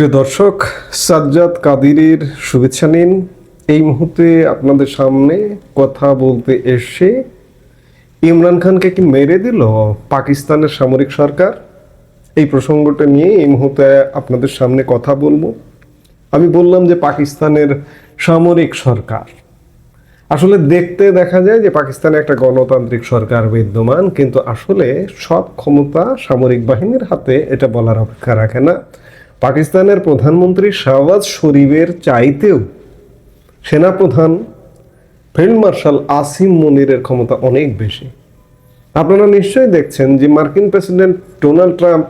প্রিয় দর্শক, সাজ্জাদ কাদিরের শুভেচ্ছা নিন। এই মুহূর্তে আপনাদের সামনে কথা বলতে এসে ইমরান খানকে কি মেরে দিল পাকিস্তানের সামরিক সরকার? এই প্রসঙ্গটা নিয়ে এই মুহূর্তে আপনাদের সামনে কথা বলব। আমি বললাম যে পাকিস্তানের সামরিক সরকার। আসলে দেখতে দেখা যায় যে পাকিস্তানে একটা গণতান্ত্রিক সরকার বিদ্যমান, কিন্তু আসলে সব ক্ষমতা সামরিক বাহিনীর হাতে, এটা বলার অপেক্ষা রাখে না। পাকিস্তানের প্রধানমন্ত্রী শাহবাজ শরীফের চাইতেও সেনাপ্রধান, ফিল্ড মার্শাল আসিম মনিরের ক্ষমতা অনেক বেশি। আপনারা নিশ্চয়ই দেখছেন যে মার্কিন প্রেসিডেন্ট ডোনাল্ড ট্রাম্প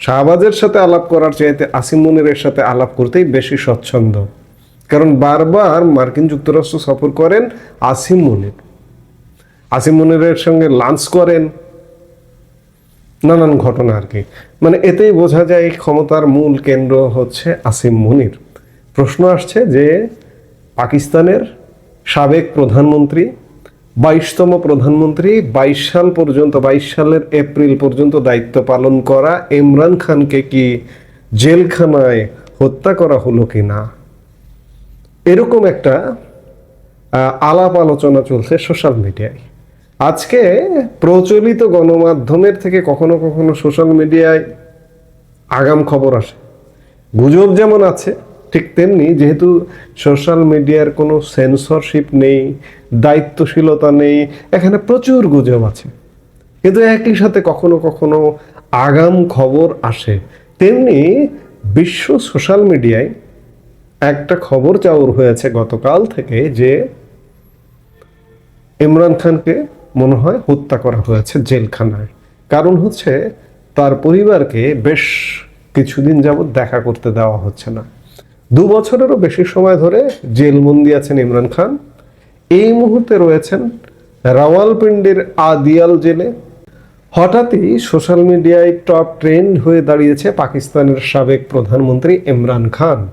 শাহবাজের সাথে আলাপ করার চাইতে আসিম মনিরের সাথে আলাপ করতেই বেশি স্বচ্ছন্দ। কারণ বারবার মার্কিন যুক্তরাষ্ট্র সফর করেন আসিম মনির। আসিম মনিরের সঙ্গে লাঞ্চ করেন নানান ঘটনা আর কি। মানে এতেই বোঝা যায় ক্ষমতার মূল কেন্দ্র হচ্ছে আসিম মনির। প্রশ্ন আসছে যে পাকিস্তানের সাবেক প্রধানমন্ত্রী, বাইশতম প্রধানমন্ত্রী, বাইশ সাল পর্যন্ত, বাইশ সালের এপ্রিল পর্যন্ত দায়িত্ব পালন করা ইমরান খানকে কি জেলখানায় হত্যা করা হলো কি না? এরকম একটা আলাপ আলোচনা চলছে সোশ্যাল মিডিয়ায় আজকে প্রচলিত গণমাধ্যমের থেকে কখনো কখনো সোশ্যাল মিডিয়ায় আগাম খবর আসে। গুজব যেমন আছে, ঠিক তেমনি যেহেতু সোশ্যাল মিডিয়ার কোনো সেন্সরশিপ নেই, দায়িত্বশীলতা নেই, এখানে প্রচুর গুজব আছে। কিন্তু একই সাথে কখনো কখনো আগাম খবর আসে। তেমনি বিশ্ব সোশ্যাল মিডিয়ায় একটা খবর চাউর হয়েছে গতকাল থেকে যে ইমরান খানকে মনে হয় হত্যা করা হয়েছে জেলখানায়। কারণ হচ্ছে তার পরিবারকে বেশ কিছুদিন যাবৎ দেখা করতে দেওয়া হচ্ছে না। দু বছরেরও বেশি সময় ধরে জেলবন্দি আছেন ইমরান খান। এই মুহূর্তে রয়েছেন রাওয়ালপিন্ডির আদিয়াল জেলে। হঠাৎই সোশ্যাল মিডিয়ায় টপ ট্রেন্ড হয়ে দাঁড়িয়েছে পাকিস্তানের সাবেক প্রধানমন্ত্রী ইমরান খান।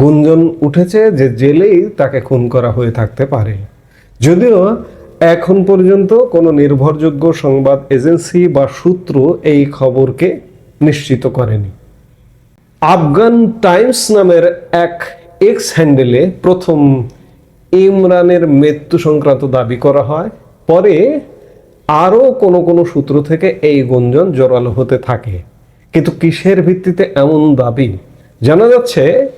গুঞ্জন উঠেছে যে জেলেই তাকে খুন করা হয়ে থাকতে পারে। যদিও এখন পর্যন্ত কোনো নির্ভরযোগ্য সংবাদ এজেন্সি বা সূত্র এই খবরকে নিশ্চিত করেনি। আফগান টাইমস নামের এক এক্স হ্যান্ডেলে প্রথম ইমরানের মৃত্যু সংক্রান্ত দাবি করা হয়। পরে আরও কোনো কোনো সূত্র থেকে এই গুঞ্জন জোরালো হতে থাকে। কিন্তু কিসের ভিত্তিতে এমন দাবি? জানা যাচ্ছে,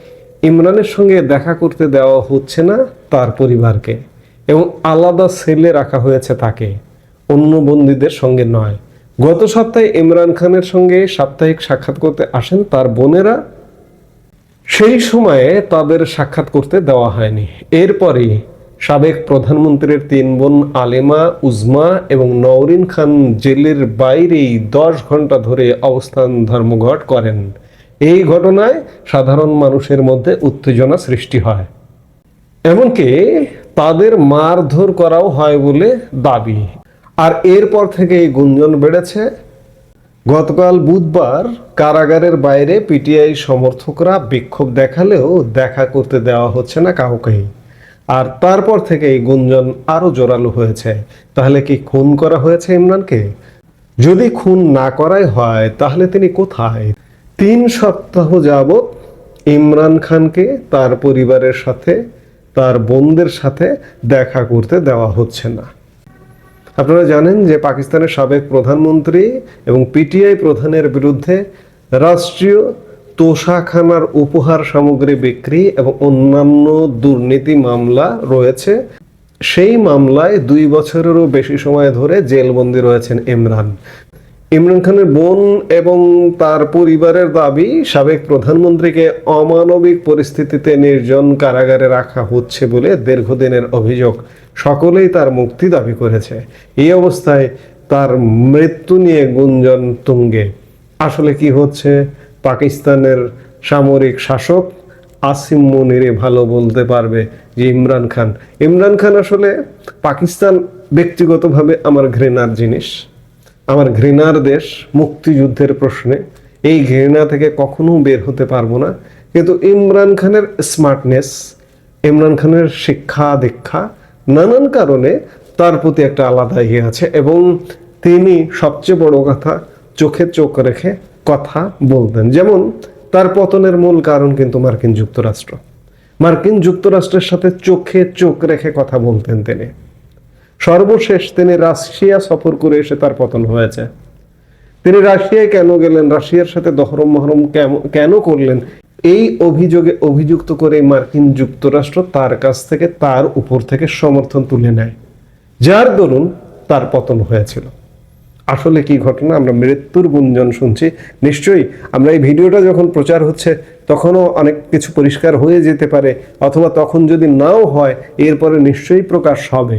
ইমরানের সঙ্গে দেখা করতে দেওয়া হচ্ছে না তার পরিবারকে। এবং আলাদা সেলে রাখা হয়েছে তাকে, অন্য বন্দীদের সঙ্গে নয়। গত সপ্তাহে ইমরান খানের সঙ্গে সাপ্তাহিক সাক্ষাৎ করতে আসেন তার বোনেরা। সেই সময়ে তাদের সাক্ষাৎ করতে দেওয়া হয়নি। এরপরে সাবেক প্রধানমন্ত্রীর তিন বোন আলেমা, উজমা এবং নওরিন খান জেলের বাইরেই দশ ঘণ্টা ধরে অবস্থান ধর্মঘট করেন। এই ঘটনায় সাধারণ মানুষের মধ্যে উত্তেজনা সৃষ্টি হয়। এমনকি তাদের মারধর করাও হয় বলে দাবি। আর এরপর থেকে এই গুঞ্জন বেড়েছে। গতকাল বুধবার কারাগারের বাইরে পিটিআই সমর্থকরা বিক্ষোভ দেখালেও দেখা করতে দেওয়া হচ্ছে না কাউকেই। আর তারপর থেকে এই গুঞ্জন আরও জোরালো হয়েছে। তাহলে কি খুন করা হয়েছে ইমরানকে? যদি খুন না করাই হয়, তাহলে তিনি কোথায়? তিন সপ্তাহ যাবৎ ইমরান খানকে তার পরিবারের সাথে তার বোনদের সাথে দেখা করতে দেওয়া হচ্ছে না। আপনারা জানেন যে পাকিস্তানের সাবেক প্রধানমন্ত্রী এবং পিটিআই প্রধানের বিরুদ্ধে রাষ্ট্রীয় তোষাখানার উপহার সামগ্রী বিক্রি এবং অন্যান্য দুর্নীতি মামলা রয়েছে। সেই মামলায় দুই বছরেরও বেশি সময় ধরে জেলবন্দি রয়েছেন ইমরান। ইমরান খানের বোন এবং তার পরিবারের দাবি, সাবেক প্রধানমন্ত্রীকে অমানবিক পরিস্থিতিতে নির্জন কারাগারে রাখা হচ্ছে বলে দীর্ঘদিনের অভিযোগ। সকলেই তার মুক্তি দাবি করেছে। এই অবস্থায় তার মৃত্যু নিয়ে গুঞ্জন তুঙ্গে। আসলে কি হচ্ছে? পাকিস্তানের সামরিক শাসক আসিম মনিরে ভালো বলতে পারবে যে ইমরান খান। ইমরান খান আসলে পাকিস্তান ব্যক্তিগতভাবে আমার ঘৃণার জিনিস। আমার ঘৃণার দেশ মুক্তিযুদ্ধের প্রশ্নে, এই ঘৃণা থেকে কখনো বের হতে পারব না। কিন্তু ইমরান খানের স্মার্টনেস ইমরান খানের শিক্ষা, দীক্ষা, নানান কারণে তার প্রতি একটা আলাদা ইয়ে আছে এবং তিনি সবচেয়ে বড় কথা চোখে চোখ রেখে কথা বলতেন। যেমন, তার পতনের মূল কারণ কিন্তু মার্কিন যুক্তরাষ্ট্র। মার্কিন যুক্তরাষ্ট্রের সাথে চোখে চোখ রেখে কথা বলতেন তিনি। সর্বশেষ তিনি রাশিয়া সফর করে এসে তার পতন হয়েছে। তিনি রাশিয়ায় কেন গেলেন? রাশিয়ার সাথে দহরম মহরম কেন করলেন? এই অভিযোগে অভিযুক্ত করে মার্কিন যুক্তরাষ্ট্র তার কাছ থেকে তার উপর থেকে সমর্থন তুলে নেয়, যার দরুন তার পতন হয়েছিল। আসলে কি ঘটনা? আমরা মৃত্যুর গুঞ্জন শুনছি। নিশ্চয়ই আমরা এই ভিডিওটা যখন প্রচার হচ্ছে, তখনও অনেক কিছু পরিষ্কার হয়ে যেতে পারে, অথবা তখন যদি নাও হয়, এরপরে নিশ্চয়ই প্রকাশ হবে।